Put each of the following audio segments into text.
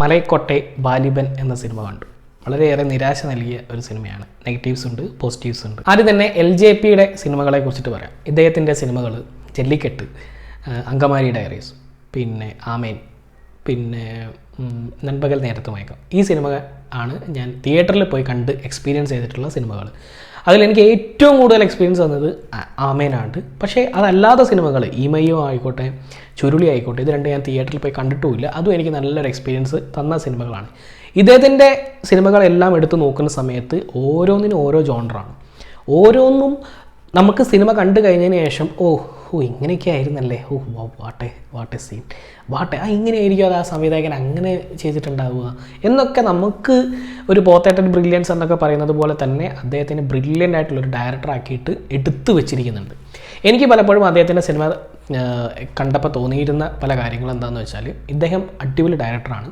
മലൈക്കോട്ടെ ബാലിബൻ എന്ന സിനിമ കണ്ടു. വളരെയേറെ നിരാശ നൽകിയ ഒരു സിനിമയാണ്. നെഗറ്റീവ്സ് ഉണ്ട് പോസിറ്റീവ്സ് ഉണ്ട്. ആദ്യം തന്നെ എൽ ജെ പിയുടെ സിനിമകളെ കുറിച്ചിട്ട് പറയാം. ഇദ്ദേഹത്തിന്റെ സിനിമകൾ ജെല്ലിക്കെട്ട് അങ്കമാരി ഡയറീസ് പിന്നെ ആമേൻ പിന്നെ നൻപകൽ നേരത്തെ മയക്കം ഈ സിനിമ ആണ് ഞാൻ തിയേറ്ററിൽ പോയി കണ്ട് എക്സ്പീരിയൻസ് ചെയ്തിട്ടുള്ള സിനിമകൾ. അതിലെനിക്ക് ഏറ്റവും കൂടുതൽ എക്സ്പീരിയൻസ് തന്നത് ആമേനാണ്ട് ആമേനാണ്. പക്ഷേ അതല്ലാത്ത സിനിമകൾ ഇമയോ ആയിക്കോട്ടെ ചുരുളി ആയിക്കോട്ടെ ഇത് രണ്ടും ഞാൻ തിയേറ്ററിൽ പോയി കണ്ടിട്ടുമില്ല. അതും എനിക്ക് നല്ലൊരു എക്സ്പീരിയൻസ് തന്ന സിനിമകളാണ്. ഇദ്ദേഹത്തിന്റെ സിനിമകളെല്ലാം എടുത്തു നോക്കുന്ന സമയത്ത് ഓരോന്നിനും ഓരോ ജോണറാണ് ഓരോന്നും നമുക്ക് സിനിമ കണ്ടു കഴിഞ്ഞതിന് ശേഷം ഓ ഓ ഇങ്ങനെയൊക്കെ ആയിരുന്നല്ലേ? ഓ വാട്ടെ വാട്ടെ സീൻ. വാട്ടെ ആ ഇങ്ങനെയായിരിക്കും അത് ആ സംവിധായകൻ അങ്ങനെ ചെയ്തിട്ടുണ്ടാവുക. എന്നൊക്കെ നമുക്ക് ഒരു പോത്തേട്ടൻ ബ്രില്യൻസ് എന്നൊക്കെ പറയുന്നത് പോലെ തന്നെ അദ്ദേഹത്തിന് ബ്രില്യന്റ് ആയിട്ടുള്ളൊരു ഡയറക്ടർ ആക്കിയിട്ട് എടുത്തു വെച്ചിരിക്കുന്നുണ്ട്. എനിക്ക് പലപ്പോഴും അദ്ദേഹത്തിന്റെ സിനിമ കണ്ടപ്പോൾ തോന്നിയിരുന്ന പല കാര്യങ്ങളും എന്താണെന്ന് വെച്ചാൽ ഇദ്ദേഹം അടിപൊളി ഡയറക്ടറാണ്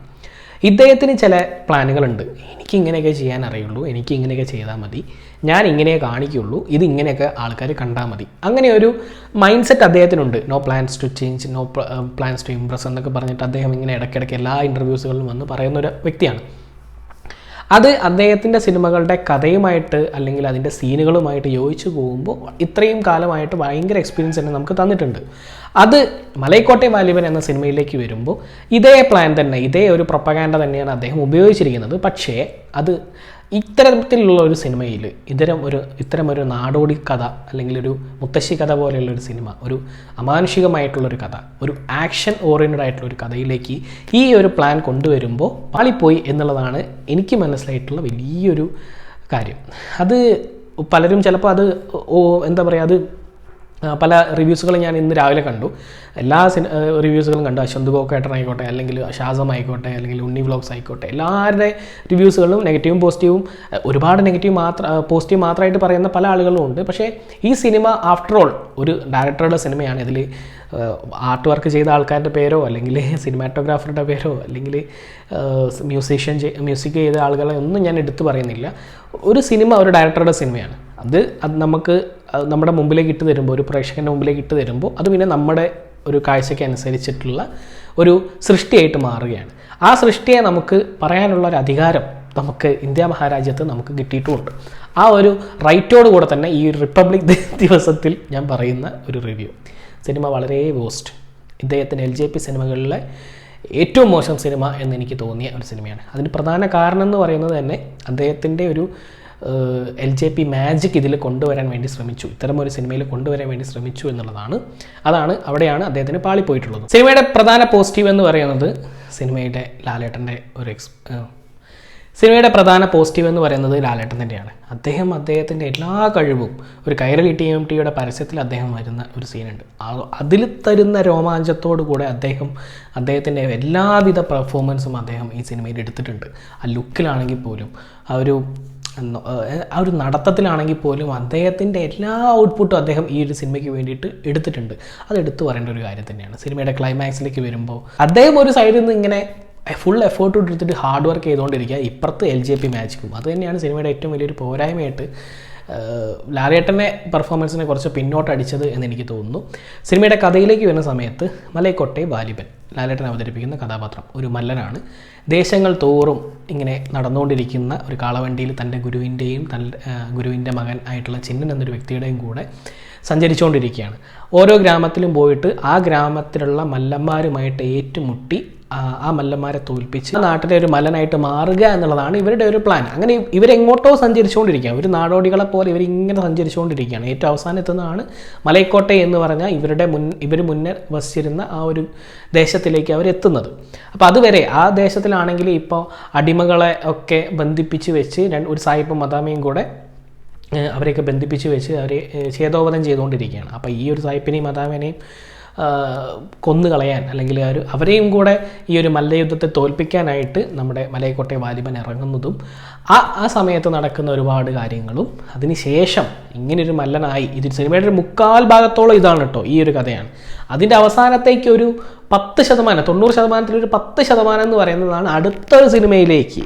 ഇദ്ദേഹത്തിന് ചില പ്ലാനുകളുണ്ട്. എനിക്ക് ഇങ്ങനെയൊക്കെ ചെയ്യാൻ അറിയുള്ളൂ. എനിക്ക് ഇങ്ങനെയൊക്കെ ചെയ്താൽ മതി. ഞാൻ ഇങ്ങനെ കാണിക്കുള്ളൂ. ഇത് ഇങ്ങനെയൊക്കെ ആൾക്കാർ കണ്ടാൽ മതി. അങ്ങനെ ഒരു മൈൻഡ് സെറ്റ് അദ്ദേഹത്തിനുണ്ട് no plans to change no plans to impress എന്നൊക്കെ പറഞ്ഞിട്ട് അദ്ദേഹം ഇങ്ങനെ ഇടയ്ക്കിടയ്ക്ക് എല്ലാ ഇന്റർവ്യൂസുകളിലും വന്ന് പറയുന്ന ഒരു വ്യക്തിയാണ്. അത് അദ്ദേഹത്തിന്റെ സിനിമകളുടെ കഥയുമായിട്ട് അല്ലെങ്കിൽ അതിന്റെ സീനുകളുമായിട്ട് യോജിച്ചു പോകുമ്പോൾ ഇത്രയും കാലമായിട്ട് ഭയങ്കര എക്സ്പീരിയൻസ് തന്നെ നമുക്ക് തന്നിട്ടുണ്ട്. അത് മലൈക്കോട്ടെ വാലിബൻ എന്ന സിനിമയിലേക്ക് വരുമ്പോൾ ഇതേ പ്ലാൻ തന്നെ ഇതേ ഒരു പ്രൊപ്പഗാൻഡ തന്നെയാണ് അദ്ദേഹം ഉപയോഗിച്ചിരിക്കുന്നത്. പക്ഷേ അത് ഇത്തരത്തിലുള്ള ഒരു സിനിമയിൽ ഇത്തരം ഒരു ഇത്തരം ഒരു നാടോടി കഥ അല്ലെങ്കിൽ ഒരു മുത്തശ്ശി കഥ പോലെയുള്ള ഒരു സിനിമ ഒരു അമാനുഷികമായിട്ടുള്ളൊരു കഥ ഒരു ആക്ഷൻ ഓറിയന്റഡ് ആയിട്ടുള്ള ഒരു കഥയിലേക്ക് ഈ ഒരു പ്ലാൻ കൊണ്ടുവരുമ്പോൾ പാളിപ്പോയി എന്നുള്ളതാണ് എനിക്ക് മനസ്സിലായിട്ടുള്ള വലിയൊരു കാര്യം. അത് പലരും ചിലപ്പോൾ അത് എന്താ പറയുക അത് പല റിവ്യൂസുകൾ ഞാൻ ഇന്ന് രാവിലെ കണ്ടു. എല്ലാ റിവ്യൂസുകളും കണ്ടു. അശ്വന്ത് ഗോക്കേട്ടർ ആയിക്കോട്ടെ അല്ലെങ്കിൽ ഷാസം ആയിക്കോട്ടെ അല്ലെങ്കിൽ ഉണ്ണി വ്ളോഗ്സ് ആയിക്കോട്ടെ. എല്ലാവരുടെ റിവ്യൂസുകളും നെഗറ്റീവും പോസിറ്റീവും ഒരുപാട് നെഗറ്റീവ് മാത്രം പോസിറ്റീവ് മാത്രമായിട്ട് പറയുന്ന പല ആളുകളും ഉണ്ട്. പക്ഷേ ഈ സിനിമ ആഫ്റ്റർ ഓൾ ഒരു ഡയറക്ടറുടെ സിനിമയാണ്. ഇതിൽ ആർട്ട് വർക്ക് ചെയ്ത ആൾക്കാരുടെ പേരോ അല്ലെങ്കിൽ സിനിമാറ്റോഗ്രാഫറുടെ പേരോ അല്ലെങ്കിൽ മ്യൂസീഷ്യൻ മ്യൂസിക് ചെയ്ത ആളുകളെ ഒന്നും ഞാൻ എടുത്തു പറയുന്നില്ല. ഒരു സിനിമ ഒരു ഡയറക്ടറുടെ സിനിമയാണ്. അത് അത് നമുക്ക് നമ്മുടെ മുമ്പിലേക്ക് ഇട്ട് തരുമ്പോൾ ഒരു പ്രേക്ഷകന്റെ മുമ്പിലേക്ക് ഇട്ട് തരുമ്പോൾ അത് പിന്നെ നമ്മുടെ ഒരു കാഴ്ചയ്ക്ക് അനുസരിച്ചിട്ടുള്ള ഒരു സൃഷ്ടിയായിട്ട് മാറുകയാണ്. ആ സൃഷ്ടിയെ നമുക്ക് പറയാനുള്ള ഒരു അധികാരം നമുക്ക് ഇന്ത്യ മഹാരാജ്യത്ത് നമുക്ക് കിട്ടിയിട്ടുമുണ്ട്. ആ ഒരു റൈറ്റോട് കൂടെ തന്നെ ഈ റിപ്പബ്ലിക് ദിവസത്തിൽ ഞാൻ പറയുന്ന ഒരു റിവ്യൂ. സിനിമ വളരെ വേസ്റ്റ്. ഇദ്ദേഹത്തിന് എൽ ജെ പി സിനിമകളിലെ ഏറ്റവും മോശം സിനിമ എന്ന് എനിക്ക് തോന്നിയ ഒരു സിനിമയാണ്. അതിന് പ്രധാന കാരണം എന്ന് പറയുന്നത് തന്നെ അദ്ദേഹത്തിന്റെ ഒരു എൽ ജെ പി മാജിക് ഇതിൽ കൊണ്ടുവരാൻ വേണ്ടി ശ്രമിച്ചു. ഇത്തരം ഒരു സിനിമയിൽ കൊണ്ടുവരാൻ വേണ്ടി ശ്രമിച്ചു എന്നുള്ളതാണ്. അതാണ് അവിടെയാണ് അദ്ദേഹത്തിന് പാളിപ്പോയിട്ടുള്ളത്. സിനിമയുടെ പ്രധാന പോസിറ്റീവ് എന്ന് പറയുന്നത് സിനിമയുടെ ലാലേട്ടന്റെ ഒരു എക്സ് സിനിമയുടെ പ്രധാന പോസിറ്റീവ് എന്ന് പറയുന്നത് ലാലേട്ടൻ തന്നെയാണ് അദ്ദേഹം അദ്ദേഹത്തിന്റെ എല്ലാ കഴിവും ഒരു കൈരളി ടി എം ടിയുടെ പരസ്യത്തിൽ അദ്ദേഹം വരുന്ന ഒരു സീനുണ്ട് അതിൽ തരുന്ന രോമാഞ്ചത്തോടു കൂടെ അദ്ദേഹം അദ്ദേഹത്തിന്റെ എല്ലാവിധ പെർഫോമൻസും അദ്ദേഹം ഈ സിനിമയിൽ എടുത്തിട്ടുണ്ട്. ആ ലുക്കിലാണെങ്കിൽ പോലും ആ ഒരു ആ ഒരു നടത്തത്തിലാണെങ്കിൽ പോലും അദ്ദേഹത്തിന്റെ എല്ലാ ഔട്ട്പുട്ടും അദ്ദേഹം ഈ ഒരു സിനിമയ്ക്ക് വേണ്ടിയിട്ട് എടുത്തിട്ടുണ്ട്. അത് എടുത്തു പറയേണ്ട ഒരു കാര്യം തന്നെയാണ്. സിനിമയുടെ ക്ലൈമാക്സിലേക്ക് വരുമ്പോൾ അദ്ദേഹം ഒരു സൈഡിൽ നിന്ന് ഇങ്ങനെ ഫുൾ എഫേർട്ട് എടുത്തിട്ട് ഹാർഡ് വർക്ക് ചെയ്തുകൊണ്ടിരിക്കുക. ഇപ്പുറത്ത് എൽ ജെ പി മാജിക്കും അത് തന്നെയാണ് സിനിമയുടെ ഏറ്റവും വലിയൊരു പോരായ്മയായിട്ട് ലാലേട്ടന്റെ പെർഫോമൻസിനെ കുറച്ച് പിന്നോട്ടടിച്ചത് എന്ന് എനിക്ക് തോന്നുന്നു. സിനിമയുടെ കഥയിലേക്ക് വരുന്ന സമയത്ത് മലയക്കോട്ടെ ബാലിബൻ ലാലേട്ടൻ അവതരിപ്പിക്കുന്ന കഥാപാത്രം ഒരു മല്ലനാണ്. ദേശങ്ങൾ തോറും ഇങ്ങനെ നടന്നുകൊണ്ടിരിക്കുന്ന ഒരു കാളവണ്ടിയിൽ തന്റെ ഗുരുവിന്റെയും തൻ ഗുരുവിന്റെ മകൻ ആയിട്ടുള്ള ചിന്നൻ എന്നൊരു വ്യക്തിയുടെയും കൂടെ സഞ്ചരിച്ചുകൊണ്ടിരിക്കുകയാണ്. ഓരോ ഗ്രാമത്തിലും പോയിട്ട് ആ ഗ്രാമത്തിലുള്ള മല്ലന്മാരുമായിട്ട് ഏറ്റുമുട്ടി ആ മല്ലന്മാരെ തോൽപ്പിച്ച് നാട്ടിലെ ഒരു മലനായിട്ട് മാറുക എന്നുള്ളതാണ് ഇവരുടെ ഒരു പ്ലാൻ അങ്ങനെ ഇവരെങ്ങോട്ടോ സഞ്ചരിച്ചുകൊണ്ടിരിക്കുകയാണ്. ഒരു നാടോടികളെ പോലെ ഇവരിങ്ങനെ സഞ്ചരിച്ചുകൊണ്ടിരിക്കുകയാണ്. ഏറ്റവും അവസാനം എത്തുന്നതാണ് മലൈക്കോട്ടെ എന്ന് പറഞ്ഞാൽ ഇവരുടെ മുൻ ഇവർ മുന്നേ വസിച്ചിരുന്ന ആ ഒരു ദേശത്തിലേക്ക് അവർ എത്തുന്നത്. അപ്പോൾ അതുവരെ ആ ദേശത്തിലാണെങ്കിൽ ഇപ്പോൾ അടിമകളെ ഒക്കെ ബന്ധിപ്പിച്ച് വെച്ച് ഒരു സായിപ്പും മദാമയും കൂടെ അവരെയൊക്കെ ബന്ധിപ്പിച്ച് വെച്ച് അവരെ ഛേദോവധം ചെയ്തുകൊണ്ടിരിക്കുകയാണ്. അപ്പോൾ ഈ ഒരു സായിപ്പിനെയും മദാമേനെയും കൊന്നു കളയാൻ അല്ലെങ്കിൽ ഒരു അവരെയും കൂടെ ഈ ഒരു മല്ലയുദ്ധത്തെ തോൽപ്പിക്കാനായിട്ട് നമ്മുടെ മലയക്കോട്ടെ വാലിബൻ ഇറങ്ങുന്നതും ആ ആ സമയത്ത് നടക്കുന്ന ഒരുപാട് കാര്യങ്ങളും അതിനുശേഷം ഇങ്ങനൊരു മല്ലനായി ഇത് സിനിമയുടെ ഒരു മുക്കാൽ ഭാഗത്തോളം ഇതാണ് കേട്ടോ ഈ ഒരു കഥയാണ്. അതിന്റെ അവസാനത്തേക്ക് ഒരു പത്ത് ശതമാനം തൊണ്ണൂറ് ശതമാനത്തിൽ ഒരു പത്ത് ശതമാനം എന്ന് പറയുന്നതാണ് അടുത്തൊരു സിനിമയിലേക്ക്.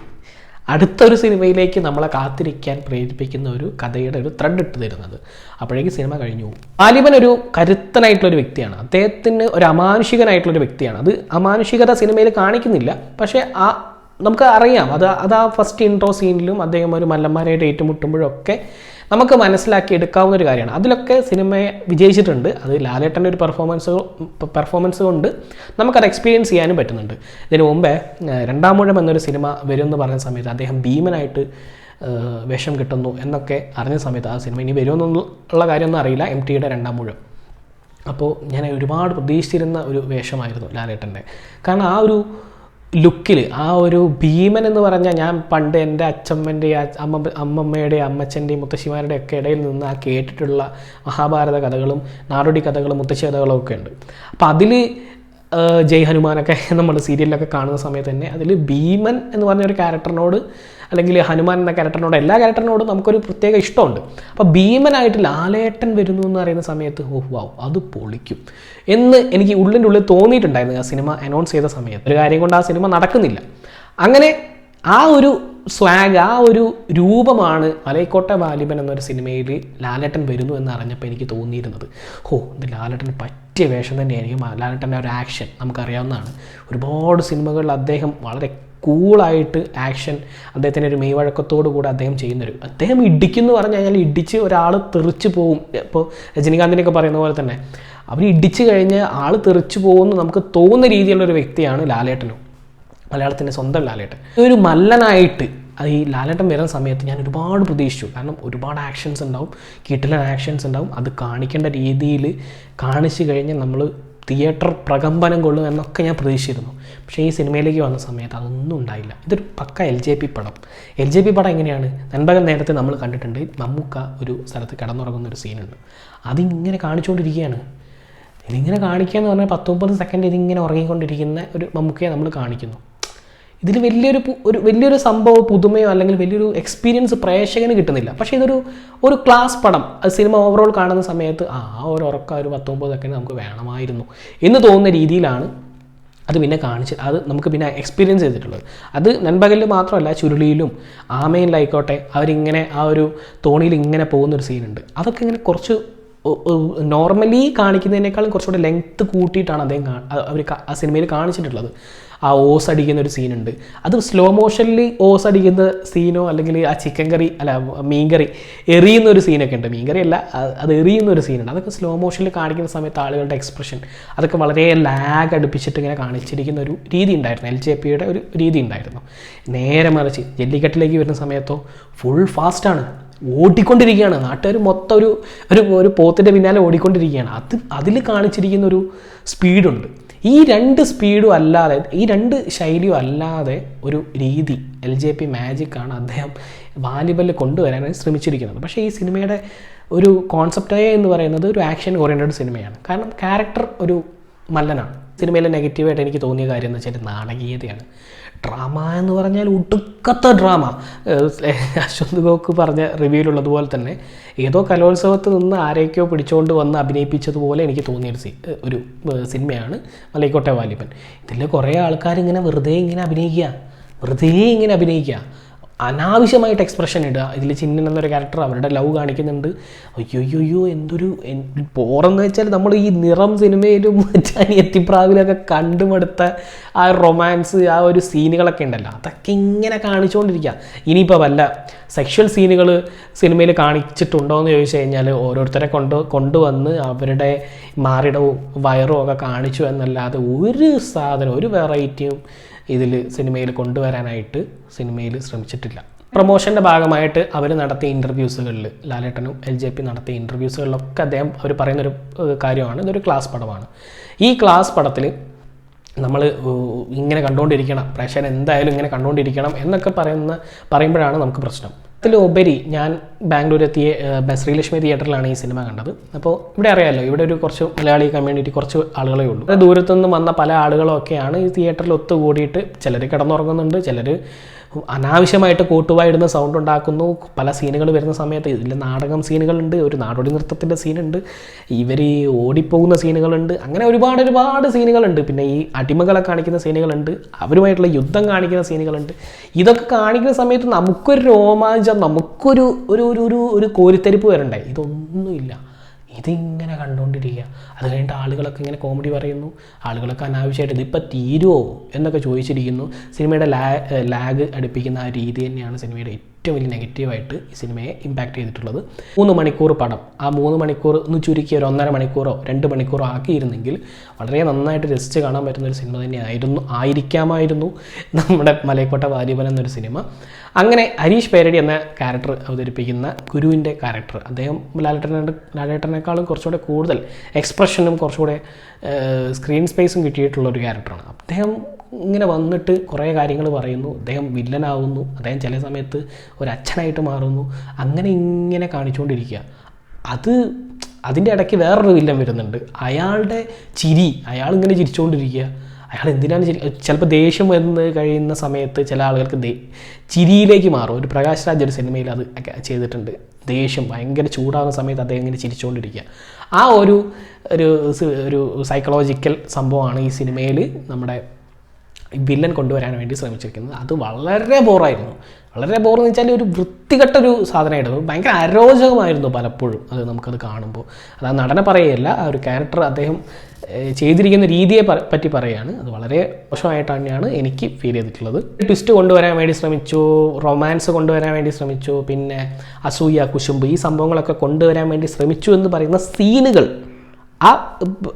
അടുത്തൊരു സിനിമയിലേക്ക് നമ്മളെ കാത്തിരിക്കാൻ പ്രേരിപ്പിക്കുന്ന ഒരു കഥയുടെ ഒരു ത്രെഡ് ഇട്ട് തരുന്നത്. അപ്പോഴേക്കും സിനിമ കഴിഞ്ഞു. പോകും ആലിബൻ ഒരു കരുത്തനായിട്ടുള്ളൊരു വ്യക്തിയാണ്. അദ്ദേഹത്തിന് ഒരു അമാനുഷികനായിട്ടുള്ളൊരു വ്യക്തിയാണ്. അത് അമാനുഷികത സിനിമയിൽ കാണിക്കുന്നില്ല. പക്ഷേ ആ നമുക്ക് അറിയാം. അത് അത് ആ ഫസ്റ്റ് ഇൻട്രോ സീനിലും അദ്ദേഹം ഒരു മല്ലന്മാരായിട്ട് ഏറ്റുമുട്ടുമ്പോഴൊക്കെ നമുക്ക് മനസ്സിലാക്കി എടുക്കാവുന്ന ഒരു കാര്യമാണ്. അതിലൊക്കെ സിനിമയെ വിജയിച്ചിട്ടുണ്ട്. അത് ലാലേട്ടന്റെ ഒരു പെർഫോമൻസ് പെർഫോമൻസ് കൊണ്ട് നമുക്കത് എക്സ്പീരിയൻസ് ചെയ്യാനും പറ്റുന്നുണ്ട്. ഇതിനു മുമ്പേ രണ്ടാമൂഴം രണ്ടാം മുഴം എന്നൊരു സിനിമ വരും എന്ന് പറഞ്ഞ സമയത്ത് അദ്ദേഹം ഭീമനായിട്ട് വേഷം കിട്ടുന്നു എന്നൊക്കെ അറിഞ്ഞ സമയത്ത് ആ സിനിമ ഇനി വരുമെന്നുള്ള കാര്യമൊന്നും അറിയില്ല. എം ടിയുടെ രണ്ടാം മുഴം. അപ്പോൾ ഞാൻ ഒരുപാട് പ്രതീക്ഷിച്ചിരുന്ന ഒരു വേഷമായിരുന്നു ലാലേട്ടന്റെ. കാരണം ആ ഒരു ലുക്കിൽ ആ ഒരു ഭീമൻ എന്ന് പറഞ്ഞാൽ ഞാൻ പണ്ട് എന്റെ അച്ഛമ്മന്റെ അമ്മ അമ്മമ്മയുടെ അമ്മച്ചന്റെയും മുത്തശ്ശിമാരുടെ ഒക്കെ ഇടയിൽ നിന്ന് ആ കേട്ടിട്ടുള്ള മഹാഭാരത കഥകളും നാടോടി കഥകളും മുത്തശ്ശി കഥകളും ഒക്കെ ഉണ്ട്. അപ്പം അതിൽ ജയ് ഹനുമാനൊക്കെ നമ്മൾ സീരിയലിലൊക്കെ കാണുന്ന സമയത്ത് തന്നെ അതിൽ ഭീമൻ എന്ന് പറഞ്ഞ ഒരു ക്യാരക്ടറിനോട് അല്ലെങ്കിൽ ഹനുമാൻ എന്ന ക്യാരക്ടറിനോട് എല്ലാ ക്യാരക്ടറിനോടും നമുക്കൊരു പ്രത്യേക ഇഷ്ടമുണ്ട്. അപ്പോൾ ഭീമനായിട്ട് ലാലേട്ടൻ വരുന്നു എന്ന് പറയുന്ന സമയത്ത് ഓഹ് വാവ് അത് പൊളിക്കും. എന്ന് എനിക്ക് ഉള്ളിന്റെ ഉള്ളിൽ തോന്നിയിട്ടുണ്ടായിരുന്നു ആ സിനിമ അനൗൺസ് ചെയ്ത സമയത്ത്. ഒരു കാര്യം കൊണ്ട് ആ സിനിമ നടക്കുന്നില്ല. അങ്ങനെ ആ ഒരു സ്വാഗ് ആ ഒരു രൂപമാണ് മലൈക്കോട്ട വാലിബൻ എന്നൊരു സിനിമയിൽ ലാലേട്ടൻ വരുന്നു എന്ന് അറിഞ്ഞപ്പോൾ എനിക്ക് തോന്നിയിരുന്നത്. ഓ ഇത് ലാലേട്ടന് പറ്റിയ വേഷം തന്നെയായിരിക്കും. ലാലേട്ടന്റെ ഒരു ആക്ഷൻ നമുക്കറിയാവുന്നതാണ്. ഒരുപാട് സിനിമകളിൽ അദ്ദേഹം വളരെ കൂളായിട്ട് ആക്ഷൻ അദ്ദേഹത്തിന്റെ ഒരു മെയ്വഴക്കത്തോടു കൂടെ അദ്ദേഹം ചെയ്യുന്നൊരു അദ്ദേഹം ഇടിക്കുന്നു പറഞ്ഞു കഴിഞ്ഞാൽ ഇടിച്ച് ഒരാൾ തെറിച്ച് പോവും. ഇപ്പോൾ രജനീകാന്തിനെയൊക്കെ പറയുന്ന പോലെ തന്നെ. അവർ ഇടിച്ചു കഴിഞ്ഞ് ആൾ തെറിച്ചു പോകുമെന്ന് നമുക്ക് തോന്നുന്ന രീതിയിലുള്ള ഒരു വ്യക്തിയാണ് ലാലേട്ടനും. മലയാളത്തിന്റെ സ്വന്തം ലാലേട്ടൻ. ഒരു മല്ലനായിട്ട് അത് ഈ ലാലേട്ടൻ വരുന്ന സമയത്ത് ഞാൻ ഒരുപാട് പ്രതീക്ഷിച്ചു. കാരണം ഒരുപാട് ആക്ഷൻസ് ഉണ്ടാവും. കിട്ടിലൻ ആക്ഷൻസ് ഉണ്ടാവും. അത് കാണിക്കേണ്ട രീതിയിൽ കാണിച്ചു കഴിഞ്ഞ് നമ്മൾ തിയേറ്റർ പ്രകമ്പനം കൊള്ളും എന്നൊക്കെ ഞാൻ പ്രതീക്ഷിച്ചിരുന്നു. പക്ഷേ ഈ സിനിമയിലേക്ക് വന്ന സമയത്ത് അതൊന്നും ഉണ്ടായില്ല. ഇതൊരു പക്ക എൽ ജെ പി പടം. എൽ ജെ പി പടം എങ്ങനെയാണ്? നൻപകൻ നേരത്തെ നമ്മൾ കണ്ടിട്ടുണ്ട്. മമ്മൂക്ക ഒരു സ്ഥലത്ത് കിടന്നുറങ്ങുന്ന ഒരു സീനുണ്ട് അതിങ്ങനെ കാണിച്ചുകൊണ്ടിരിക്കുകയാണ്. ഇതിങ്ങനെ കാണിക്കുക എന്ന് പറഞ്ഞാൽ പത്ത് മുപ്പത് സെക്കൻഡ് ഇതിങ്ങനെ ഉറങ്ങിക്കൊണ്ടിരിക്കുന്ന ഒരു മമ്മൂക്കയെ നമ്മൾ കാണിക്കുന്നു. ഇതിൽ വലിയൊരു ഒരു വലിയൊരു സംഭവം പുതുമയോ അല്ലെങ്കിൽ വലിയൊരു എക്സ്പീരിയൻസ് പ്രേക്ഷകന് കിട്ടുന്നില്ല. പക്ഷേ ഇതൊരു ഒരു ക്ലാസ് പടം അത് സിനിമ ഓവറോൾ കാണുന്ന സമയത്ത് ആ ഒരു ഉറക്കം ഒരു പത്തൊമ്പത് സെക്കൻഡ് നമുക്ക് വേണമായിരുന്നു എന്ന് തോന്നുന്ന രീതിയിലാണ് അത് പിന്നെ കാണിച്ച് അത് നമുക്ക് പിന്നെ എക്സ്പീരിയൻസ് ചെയ്തിട്ടുള്ളത്. അത് നൻപകലിൽ മാത്രമല്ല ചുരുളിയിലും ആമയിലായിക്കോട്ടെ അവരിങ്ങനെ ആ ഒരു തോണിയിൽ ഇങ്ങനെ പോകുന്നൊരു സീനുണ്ട് അതൊക്കെ ഇങ്ങനെ കുറച്ച് നോർമലി കാണിക്കുന്നതിനേക്കാളും കുറച്ചുകൂടെ ലെങ്ത്ത് കൂട്ടിയിട്ടാണ് അദ്ദേഹം അവർ ആ സിനിമയിൽ കാണിച്ചിട്ടുള്ളത്. ആ ഓസ് അടിക്കുന്ന ഒരു സീനുണ്ട് അത് സ്ലോ മോഷനിൽ ഓസ് അടിക്കുന്ന സീനോ അല്ലെങ്കിൽ ആ ചിക്കൻ കറി അല്ല മീൻകറി എറിയുന്ന ഒരു സീനൊക്കെ ഉണ്ട്. മീൻകറി അല്ല അത് എറിയുന്ന ഒരു സീനുണ്ട് അതൊക്കെ സ്ലോ മോഷനിൽ കാണിക്കുന്ന സമയത്ത് ആളുകളുടെ എക്സ്പ്രഷൻ അതൊക്കെ വളരെ ലാഗ് അടുപ്പിച്ചിട്ട് ഇങ്ങനെ കാണിച്ചിരിക്കുന്ന ഒരു രീതി ഉണ്ടായിരുന്നു. എൽ ജെ പിയുടെ ഒരു രീതി ഉണ്ടായിരുന്നു. നേരെ മറിച്ച് ജെല്ലിക്കെട്ടിലേക്ക് വരുന്ന സമയത്തോ ഫുൾ ഫാസ്റ്റാണ് ഓടിക്കൊണ്ടിരിക്കുകയാണ്. നാട്ടുകാർ മൊത്തം ഒരു ഒരു ഒരു പോത്തിന്റെ പിന്നാലെ ഓടിക്കൊണ്ടിരിക്കുകയാണ്. അത് അതിൽ കാണിച്ചിരിക്കുന്ന ഒരു സ്പീഡുണ്ട്. ഈ രണ്ട് സ്പീഡും അല്ലാതെ ഈ രണ്ട് ശൈലിയും അല്ലാതെ ഒരു രീതി എൽ ജെ പി മാജിക്കാണ് അദ്ദേഹം വാലിബലിൽ കൊണ്ടുവരാനായി ശ്രമിച്ചിരിക്കുന്നത്. പക്ഷേ ഈ സിനിമയുടെ ഒരു കോൺസെപ്റ്റായ എന്ന് പറയുന്നത് ഒരു ആക്ഷൻ ഓറിയന്റഡ് സിനിമയാണ്. കാരണം ക്യാരക്ടർ ഒരു മല്ലനാണ്. സിനിമയിലെ നെഗറ്റീവായിട്ട് എനിക്ക് തോന്നിയ കാര്യം എന്ന് വെച്ചാൽ നാടകീയതയാണ്. ഡ്രാമ എന്ന് പറഞ്ഞാൽ ഒടുക്കത്തെ ഡ്രാമ അശ്വന്ത് ഗോക്ക് പറഞ്ഞ റിവ്യൂലുള്ളതുപോലെ തന്നെ ഏതോ കലോത്സവത്തിൽ നിന്ന് ആരെയൊക്കെയോ പിടിച്ചുകൊണ്ട് വന്ന് അഭിനയിപ്പിച്ചതുപോലെ എനിക്ക് തോന്നിയൊരു സി ഒരു സിനിമയാണ് മലൈക്കോട്ടെ വാലിബൻ. ഇതിൽ കുറേ ആൾക്കാർ ഇങ്ങനെ വെറുതെ ഇങ്ങനെ അഭിനയിക്കുക വെറുതെ ഇങ്ങനെ അഭിനയിക്കുക അനാവശ്യമായിട്ട് എക്സ്പ്രഷൻ ഇടുക. ഇതിൽ ചിന്നൻ എന്നൊരു ക്യാരക്ടർ അവരുടെ ലവ് കാണിക്കുന്നുണ്ട്. അയ്യോ അയ്യോ എന്തൊരു പോറെന്ന് വെച്ചാൽ നമ്മൾ ഈ നിറം സിനിമയിലും എത്തിപ്രാവിലൊക്കെ കണ്ടുമെടുത്ത ആ റൊമാൻസ് ആ ഒരു സീനുകളൊക്കെ ഉണ്ടല്ലോ. അതൊക്കെ ഇങ്ങനെ കാണിച്ചുകൊണ്ടിരിക്കുക ഇനിയിപ്പോൾ വല്ല സെക്ഷൽ സീനുകൾ സിനിമയിൽ കാണിച്ചിട്ടുണ്ടോ എന്ന് ചോദിച്ചു കഴിഞ്ഞാൽ ഓരോരുത്തരെ കൊണ്ട് കൊണ്ടുവന്ന് അവരുടെ മാറിടവും വയറും ഒക്കെ കാണിച്ചു എന്നല്ലാതെ ഒരു സാധനം ഒരു വെറൈറ്റിയും ഇതിൽ സിനിമയിൽ കൊണ്ടുവരാനായിട്ട് സിനിമയിൽ ശ്രമിച്ചിട്ടില്ല. പ്രൊമോഷന്റെ ഭാഗമായിട്ട് അവർ നടത്തിയ ഇന്റർവ്യൂസുകളിൽ ലാലേട്ടനും എൽ ജെ പി നടത്തിയ ഇന്റർവ്യൂസുകളിലൊക്കെ അദ്ദേഹം അവർ പറയുന്നൊരു കാര്യമാണ്. ഇതൊരു ക്ലാസ് പടമാണ്. ഈ ക്ലാസ് പടത്തിൽ നമ്മൾ ഇങ്ങനെ കണ്ടുകൊണ്ടിരിക്കണം പ്രേക്ഷകൻ എന്തായാലും ഇങ്ങനെ കണ്ടുകൊണ്ടിരിക്കണം എന്നൊക്കെ പറയുന്ന പറയുമ്പോഴാണ് നമുക്ക് പ്രശ്നം. അതിലുപരി ഞാൻ ബാംഗ്ലൂർ എത്തിയ ശ്രീലക്ഷ്മി തിയേറ്ററിലാണ് ഈ സിനിമ കണ്ടത്. അപ്പോൾ ഇവിടെ അറിയാമല്ലോ ഇവിടെ ഒരു കുറച്ച് മലയാളി കമ്മ്യൂണിറ്റി കുറച്ച് ആളുകളേ ഉള്ളൂ. ദൂരത്തുനിന്ന് ദൂരത്തു വന്ന പല ആളുകളൊക്കെയാണ് ഈ തിയേറ്ററിൽ ഒത്തുകൂടിയിട്ട് ചിലർ കിടന്നുറങ്ങുന്നുണ്ട് ചിലർ അനാവശ്യമായിട്ട് കൂട്ടുവായിടുന്ന സൗണ്ട് ഉണ്ടാക്കുന്നു. പല സീനുകൾ വരുന്ന സമയത്ത് ഇതിൽ നാടകം സീനുകളുണ്ട് ഒരു നാടോടി നൃത്തത്തിന്റെ സീനുണ്ട് ഇവർ ഓടിപ്പോകുന്ന സീനുകളുണ്ട് അങ്ങനെ ഒരുപാട് ഒരുപാട് സീനുകളുണ്ട് പിന്നെ ഈ അടിമകളെ കാണിക്കുന്ന സീനുകളുണ്ട് അവരുമായിട്ടുള്ള യുദ്ധം കാണിക്കുന്ന സീനുകളുണ്ട് ഇതൊക്കെ കാണിക്കുന്ന സമയത്ത് നമുക്കൊരു രോമാഞ്ചം നമുക്കൊരു ഒരു ഒരു ഒരു കോരിത്തരിപ്പ് വരണ്ടേ? ഇതൊന്നുമില്ല. ഇതിങ്ങനെ കണ്ടുകൊണ്ടിരിക്കുക അത് കഴിഞ്ഞിട്ട് ആളുകളൊക്കെ ഇങ്ങനെ കോമഡി പറയുന്നു. ആളുകളൊക്കെ അനാവശ്യമായിട്ട് ഇതിപ്പോൾ തീരുമോ എന്നൊക്കെ ചോദിച്ചിരിക്കുന്നു. സിനിമയുടെ ലാ ലാഗ് അടുപ്പിക്കുന്ന ആ രീതി തന്നെയാണ് സിനിമയുടെ ഏറ്റവും വലിയ നെഗറ്റീവായിട്ട് ഈ സിനിമയെ ഇമ്പാക്റ്റ് ചെയ്തിട്ടുള്ളത്. മൂന്ന് മണിക്കൂർ പടം. ആ മൂന്ന് മണിക്കൂർ ഒന്ന് ചുരുക്കി ഒരു ഒന്നര മണിക്കൂറോ രണ്ട് മണിക്കൂറോ ആക്കിയിരുന്നെങ്കിൽ വളരെ നന്നായിട്ട് രസിച്ച് കാണാൻ പറ്റുന്ന ഒരു സിനിമ തന്നെയായിരുന്നു ആയിരിക്കാമായിരുന്നു നമ്മുടെ മലയക്കോട്ട വാര്യപൻ എന്നൊരു സിനിമ. അങ്ങനെ ഹരീഷ് പേരടി എന്ന ക്യാരക്ടർ അവതരിപ്പിക്കുന്ന ഗുരുവിന്റെ ക്യാരക്ടർ അദ്ദേഹം ലാലേട്ടനെ ലാലേട്ടനേക്കാളും കുറച്ചുകൂടെ കൂടുതൽ എക്സ്പ്രഷനും കുറച്ചുകൂടെ സ്ക്രീൻ സ്പേസും കിട്ടിയിട്ടുള്ള ഒരു ക്യാരക്ടറാണ് അദ്ദേഹം ഇങ്ങനെ വന്നിട്ട് കുറേ കാര്യങ്ങൾ പറയുന്നു. അദ്ദേഹം വില്ലനാവുന്നു. അദ്ദേഹം ചില സമയത്ത് ഒരു അച്ഛനായിട്ട് മാറുന്നു. അങ്ങനെ ഇങ്ങനെ കാണിച്ചുകൊണ്ടിരിക്കുക. അത് അതിന്റെ ഇടയ്ക്ക് വേറൊരു വില്ലൻ വരുന്നുണ്ട്. അയാളുടെ ചിരി അയാൾ ഇങ്ങനെ ചിരിച്ചുകൊണ്ടിരിക്കുക. അയാൾ എന്തിനാണ് ചിരി ചിലപ്പോൾ ദേഷ്യം വന്ന് കഴിയുന്ന സമയത്ത് ചില ആളുകൾക്ക് ദേ ചിരിയിലേക്ക് മാറും. ഒരു പ്രകാശ് രാജ് ഒരു സിനിമയിൽ അത് ചെയ്തിട്ടുണ്ട്. ദേഷ്യം ഭയങ്കര ചൂടാകുന്ന സമയത്ത് അദ്ദേഹം ഇങ്ങനെ ചിരിച്ചുകൊണ്ടിരിക്കുക. ആ ഒരു ഒരു ഒരു സൈക്കോളജിക്കൽ സംഭവമാണ് ഈ സിനിമയിൽ നമ്മുടെ വില്ലൻ കൊണ്ടുവരാൻ വേണ്ടി ശ്രമിച്ചിരിക്കുന്നത്. അത് വളരെ ബോറായിരുന്നു. വളരെ ബോർ എന്ന് വെച്ചാൽ ഒരു വൃത്തികെട്ട ഒരു സാധനമായിരുന്നു. ഭയങ്കര അരോചകമായിരുന്നു പലപ്പോഴും അത് നമുക്കത് കാണുമ്പോൾ. അത് ആ നടനെ പറയുകയല്ല ആ ഒരു ക്യാരക്ടർ അദ്ദേഹം ചെയ്തിരിക്കുന്ന രീതിയെ പറ്റി പറയുകയാണ്. അത് വളരെ മോശമായിട്ട് തന്നെയാണ് എനിക്ക് ഫീൽ ചെയ്തിട്ടുള്ളത്. ട്വിസ്റ്റ് കൊണ്ടുവരാൻ വേണ്ടി ശ്രമിച്ചു റൊമാൻസ് കൊണ്ടുവരാൻ വേണ്ടി ശ്രമിച്ചു പിന്നെ അസൂയ കുശുമ്പ് ഈ സംഭവങ്ങളൊക്കെ കൊണ്ടുവരാൻ വേണ്ടി ശ്രമിച്ചു എന്ന് പറയുന്ന സീനുകൾ ആ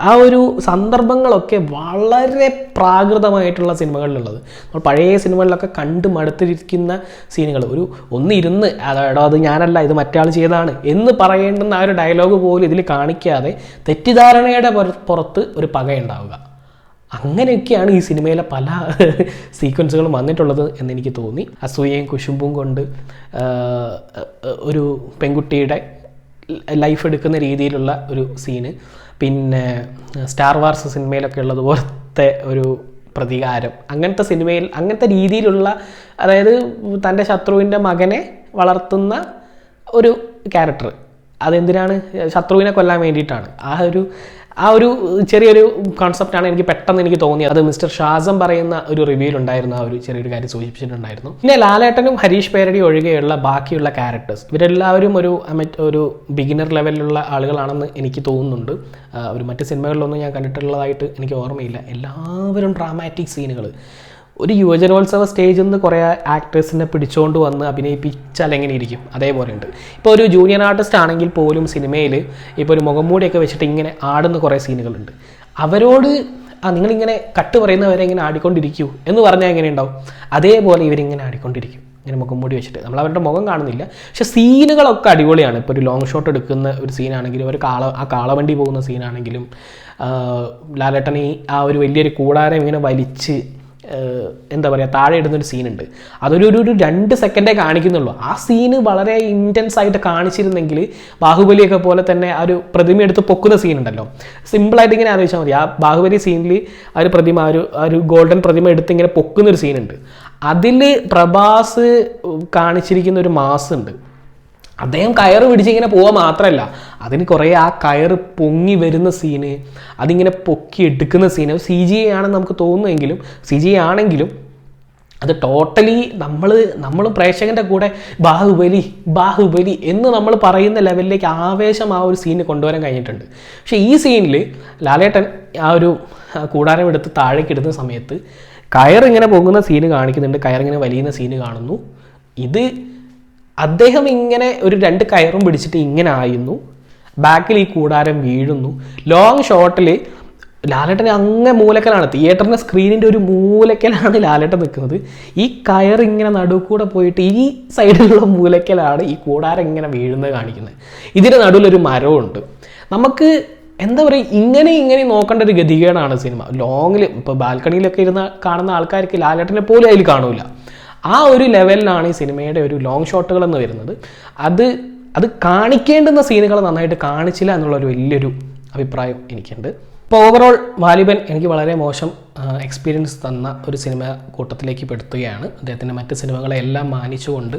ആ ഒരു സന്ദർഭങ്ങളൊക്കെ വളരെ പ്രാകൃതമായിട്ടുള്ള സിനിമകളിലുള്ളത്. നമ്മൾ പഴയ സിനിമകളിലൊക്കെ കണ്ട് മടുത്തിരിക്കുന്ന സീനുകൾ. ഒരു ഒന്നിരുന്ന് അതോ അത് ഞാനല്ല ഇത് മറ്റാൾ ചെയ്താണ് എന്ന് പറയേണ്ടുന്ന ആ ഒരു ഡയലോഗ് പോലും ഇതിൽ കാണിക്കാതെ തെറ്റിദ്ധാരണയുടെ പുറത്ത് ഒരു പകയുണ്ടാവുക അങ്ങനെയൊക്കെയാണ് ഈ സിനിമയിലെ പല സീക്വൻസുകളും വന്നിട്ടുള്ളത് എന്നെനിക്ക് തോന്നി. അസൂയയും കുശുമ്പും കൊണ്ട് ഒരു പെൺകുട്ടിയുടെ ലൈഫ് എടുക്കുന്ന രീതിയിലുള്ള ഒരു സീന്. പിന്നെ സ്റ്റാർ വാർസ് സിനിമയിലൊക്കെ ഉള്ളതുപോലത്തെ ഒരു പ്രതികാരം. അങ്ങനത്തെ സിനിമയിൽ അങ്ങനത്തെ രീതിയിലുള്ള അതായത് തന്റെ ശത്രുവിന്റെ മകനെ വളർത്തുന്ന ഒരു ക്യാരക്ടർ. അതെന്തിനാണ്? ശത്രുവിനെ കൊല്ലാൻ വേണ്ടിയിട്ടാണ്. ആ ഒരു ആ ഒരു ചെറിയൊരു കോൺസെപ്റ്റാണ് എനിക്ക് പെട്ടെന്ന് എനിക്ക് തോന്നിയത്. അത് മിസ്റ്റർ ഷാസം പറയുന്ന ഒരു റിവ്യൂൽ ഉണ്ടായിരുന്ന ആ ഒരു ചെറിയൊരു കാര്യം സൂചിപ്പിച്ചിട്ടുണ്ടായിരുന്നു. പിന്നെ ലാലേട്ടനും ഹരീഷ് പേരടി ഒഴികെയുള്ള ബാക്കിയുള്ള ക്യാരക്ടേഴ്സ് ഇവരെല്ലാവരും ഒരു ഒരു ബിഗിനർ ലെവലിലുള്ള ആളുകളാണെന്ന് എനിക്ക് തോന്നുന്നുണ്ട്. ഒരു മറ്റ് സിനിമകളിലൊന്നും ഞാൻ കണ്ടിട്ടുള്ളതായിട്ട് എനിക്ക് ഓർമ്മയില്ല. എല്ലാവരും ഡ്രാമാറ്റിക് സീനുകൾ ഒരു യുവജനോത്സവ സ്റ്റേജിൽ നിന്ന് കുറേ ആക്ടേഴ്സിനെ പിടിച്ചുകൊണ്ട് വന്ന് അഭിനയിപ്പിച്ചാൽ എങ്ങനെ ഇരിക്കും. അതേപോലെ ഉണ്ട്. ഇപ്പോൾ ഒരു ജൂനിയർ ആർട്ടിസ്റ്റ് ആണെങ്കിൽ പോലും സിനിമയിൽ ഇപ്പോൾ ഒരു മുഖംമൂടിയൊക്കെ വെച്ചിട്ട് ഇങ്ങനെ ആടുന്ന കുറേ സീനുകളുണ്ട് അവരോട് ആ നിങ്ങളിങ്ങനെ കട്ട് പറയുന്നവരെ ഇങ്ങനെ ആടിക്കൊണ്ടിരിക്കൂ എന്ന് പറഞ്ഞാൽ എങ്ങനെ ഉണ്ടാവും അതേപോലെ ഇവരിങ്ങനെ ആടിക്കൊണ്ടിരിക്കും. ഇങ്ങനെ മുഖം മൂടി വെച്ചിട്ട്. നമ്മൾ അവരുടെ മുഖം കാണുന്നില്ല. പക്ഷെ സീനുകളൊക്കെ അടിപൊളിയാണ്. ഇപ്പോൾ ഒരു ലോങ് ഷോട്ട് എടുക്കുന്ന ഒരു സീനാണെങ്കിലും ഒരു കാള ആ കാളവണ്ടി പോകുന്ന സീനാണെങ്കിലും ലാലേട്ടൻ ഈ ആ ഒരു വലിയൊരു കൂടാരം ഇങ്ങനെ വലിച്ച് എന്താ പറയുക താഴെ ഇടുന്നൊരു സീനുണ്ട്. അതൊരു ഒരു ഒരു രണ്ട് സെക്കൻഡേ കാണിക്കുന്നുള്ളൂ. ആ സീന് വളരെ ഇന്റൻസ് ആയിട്ട് കാണിച്ചിരുന്നെങ്കിൽ ബാഹുബലിയൊക്കെ പോലെ തന്നെ ആ ഒരു പ്രതിമ എടുത്ത് പൊക്കുന്ന സീനുണ്ടല്ലോ. സിമ്പിളായിട്ട് ഇങ്ങനെ ആലോചിച്ചാൽ മതി. ആ ബാഹുബലി സീനിൽ ആ ഒരു പ്രതിമ ഒരു ആ ഒരു ഗോൾഡൻ പ്രതിമ എടുത്ത് ഇങ്ങനെ പൊക്കുന്നൊരു സീനുണ്ട്. അതിൽ പ്രഭാസ് കാണിച്ചിരിക്കുന്ന ഒരു മാസ് ഉണ്ട് അദ്ദേഹം കയറ് പിടിച്ച് ഇങ്ങനെ പോവുക മാത്രമല്ല അതിന് കുറേ ആ കയറ് പൊങ്ങി വരുന്ന സീന് അതിങ്ങനെ പൊക്കി എടുക്കുന്ന സീന് സി ജി ആണെന്ന് നമുക്ക് തോന്നുമെങ്കിലും സി ജി ആണെങ്കിലും അത് ടോട്ടലി നമ്മൾ നമ്മൾ പ്രേക്ഷകന്റെ കൂടെ ബാഹുബലി ബാഹുബലി എന്ന് നമ്മൾ പറയുന്ന ലെവലിലേക്ക് ആവേശം ആ ഒരു സീന് കൊണ്ടുവരാൻ കഴിഞ്ഞിട്ടുണ്ട്. പക്ഷേ ഈ സീനിൽ ലാലേട്ടൻ ആ ഒരു കൂടാരം എടുത്ത് താഴേക്ക് ഇടുന്ന സമയത്ത് കയറിങ്ങനെ പൊങ്ങുന്ന സീന് കാണിക്കുന്നുണ്ട്. കയറിങ്ങനെ വലിയുന്ന സീന് കാണുന്നു. ഇത് അദ്ദേഹം ഇങ്ങനെ ഒരു രണ്ട് കയറും പിടിച്ചിട്ട് ഇങ്ങനെ ആയിരുന്നു ബാക്കിൽ ഈ കൂടാരം വീഴുന്നു. ലോങ് ഷോട്ടിൽ ലാലേട്ടൻ അങ്ങ് മൂലക്കലാണ്. തിയേറ്ററിന്റെ സ്ക്രീനിന്റെ ഒരു മൂലക്കലാണ് ലാലേട്ടൻ നിൽക്കുന്നത്. ഈ കയർ ഇങ്ങനെ നടുക്കൂടെ പോയിട്ട് ഈ സൈഡിലുള്ള മൂലക്കലാണ് ഈ കൂടാരം ഇങ്ങനെ വീഴുന്നത് കാണിക്കുന്നത്. ഇതിന് നടുവിലൊരു മരമുണ്ട് നമുക്ക് എന്താ പറയുക ഇങ്ങനെ ഇങ്ങനെ നോക്കേണ്ട ഒരു ഗതികേടാണ് സിനിമ. ലോങ്ങിൽ ഇപ്പോൾ ബാൽക്കണിയിലൊക്കെ ഇരുന്ന കാണുന്ന ആൾക്കാർക്ക് ലാലേട്ടനെ പോലും അതിൽ കാണൂല. ആ ഒരു ലെവലിലാണ് ഈ സിനിമയുടെ ഒരു ലോങ് ഷോട്ടുകൾ എന്ന് വരുന്നത്. അത് അത് കാണിക്കേണ്ടുന്ന സീനുകൾ നന്നായിട്ട് കാണിച്ചില്ല എന്നുള്ളൊരു വലിയൊരു അഭിപ്രായം എനിക്കുണ്ട്. ഇപ്പോൾ ഓവറോൾ വാലിബൻ എനിക്ക് വളരെ മോശം എക്സ്പീരിയൻസ് തന്ന ഒരു സിനിമ കൂട്ടത്തിലേക്ക് പെടുത്തുകയാണ്. അദ്ദേഹത്തിന്റെ മറ്റ് സിനിമകളെല്ലാം മാനിച്ചുകൊണ്ട്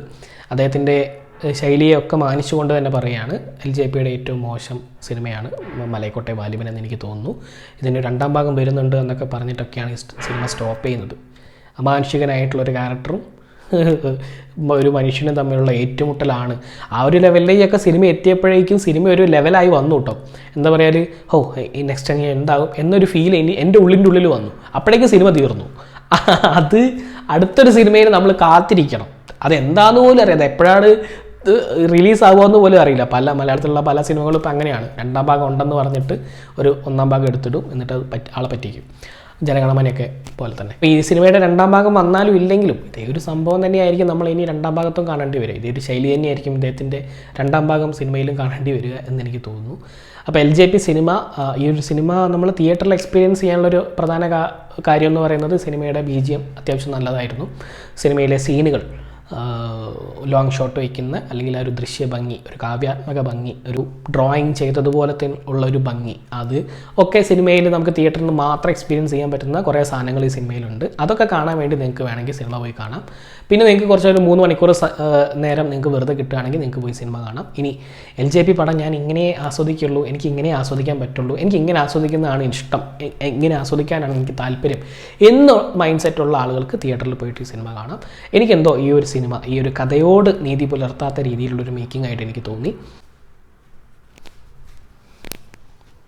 അദ്ദേഹത്തിന്റെ ശൈലിയൊക്കെ മാനിച്ചുകൊണ്ട് തന്നെ പറയുകയാണ്. എൽ ജെ പിയുടെ ഏറ്റവും മോശം സിനിമയാണ് മലയക്കോട്ടെ വാലിബൻ എന്ന് എനിക്ക് തോന്നുന്നു. ഇതിന് രണ്ടാം ഭാഗം വരുന്നുണ്ട് എന്നൊക്കെ പറഞ്ഞിട്ടൊക്കെയാണ് സിനിമ സ്റ്റോപ്പ് ചെയ്യുന്നത്. അമാനുഷികനായിട്ടുള്ളൊരു ക്യാരക്ടറും ഒരു മനുഷ്യനും തമ്മിലുള്ള ഏറ്റുമുട്ടലാണ്. ആ ഒരു ലെവലിലേക്കൊക്കെ സിനിമ എത്തിയപ്പോഴേക്കും സിനിമ ഒരു ലെവലായി വന്നു കേട്ടോ എന്താ പറയുക ഈ നെക്സ്റ്റ് ഇനി എന്താകും എന്നൊരു ഫീൽ ഇനി എന്റെ ഉള്ളിന്റെ ഉള്ളിൽ വന്നു. അപ്പോഴേക്കും സിനിമ തീർന്നു. അത് അടുത്തൊരു സിനിമയിൽ നമ്മൾ കാത്തിരിക്കണം. അതെന്താന്ന് പോലും അറിയാം എപ്പോഴാണ് റിലീസ് ആകുമെന്ന് പോലും അറിയില്ല. പല മലയാളത്തിലുള്ള പല സിനിമകളും ഇപ്പം അങ്ങനെയാണ്. രണ്ടാം ഭാഗം ഉണ്ടെന്ന് പറഞ്ഞിട്ട് ഒരു ഒന്നാം ഭാഗം എടുത്തിടും എന്നിട്ട് അത് പറ്റി ആളെ പറ്റിക്കും. ജനഗണമനയൊക്കെ പോലെ തന്നെ. ഈ സിനിമയുടെ രണ്ടാം ഭാഗം വന്നാലും ഇല്ലെങ്കിലും ഇതേ ഒരു സംഭവം തന്നെയായിരിക്കും നമ്മൾ ഇനി രണ്ടാം ഭാഗത്തും കാണേണ്ടി വരിക. ഇതേ ഒരു ശൈലി തന്നെയായിരിക്കും ഇദ്ദേഹത്തിന്റെ രണ്ടാം ഭാഗം സിനിമയിലും കാണേണ്ടി വരിക എന്ന് എനിക്ക് തോന്നുന്നു. അപ്പോൾ എൽ ജെ പി സിനിമ ഈ ഒരു സിനിമ നമ്മൾ തിയേറ്ററിൽ എക്സ്പീരിയൻസ് ചെയ്യാനുള്ളൊരു പ്രധാന കാര്യം എന്ന് പറയുന്നത് സിനിമയുടെ ബി ജി എം അത്യാവശ്യം നല്ലതായിരുന്നു. സിനിമയിലെ സീനുകൾ. ലോങ് ഷോട്ട് വയ്ക്കുന്ന അല്ലെങ്കിൽ ആ ഒരു ദൃശ്യ ഭംഗി ഒരു കാവ്യാത്മക ഭംഗി ഒരു ഡ്രോയിങ് ചെയ്തതുപോലെ തന്നെ ഉള്ള ഒരു ഭംഗി. അത് ഒക്കെ സിനിമയിൽ നമുക്ക് തിയേറ്ററിൽ നിന്ന് മാത്രം എക്സ്പീരിയൻസ് ചെയ്യാൻ പറ്റുന്ന കുറേ സാധനങ്ങൾ ഈ സിനിമയിലുണ്ട്. അതൊക്കെ കാണാൻ വേണ്ടി നിങ്ങൾക്ക് വേണമെങ്കിൽ സിനിമ പോയി കാണാം. പിന്നെ നിങ്ങൾക്ക് കുറച്ചൊരു മൂന്ന് മണിക്കൂർ നേരം നിങ്ങൾക്ക് വെറുതെ കിട്ടുകയാണെങ്കിൽ നിങ്ങൾക്ക് പോയി സിനിമ കാണാം. ഇനി എൽ ജെ പി പടം ഞാൻ ഇങ്ങനെ ആസ്വദിക്കുള്ളൂ എനിക്ക് ഇങ്ങനെ ആസ്വദിക്കാൻ പറ്റുള്ളൂ എനിക്ക് ഇങ്ങനെ ആസ്വദിക്കുന്നതാണ് ഇഷ്ടം ഇങ്ങനെ ആസ്വദിക്കാനാണ് എനിക്ക് താല്പര്യം എന്ന് മൈൻഡ് സെറ്റുള്ള ആളുകൾക്ക് തിയേറ്ററിൽ പോയിട്ട് ഈ സിനിമ കാണാം. എനിക്കെന്തോ ഈ ഒരു സിനിമ ഈ ഒരു കഥയോട് നീതി പുലർത്താത്ത രീതിയിലുള്ളൊരു മേക്കിംഗ് ആയിട്ട് എനിക്ക് തോന്നി.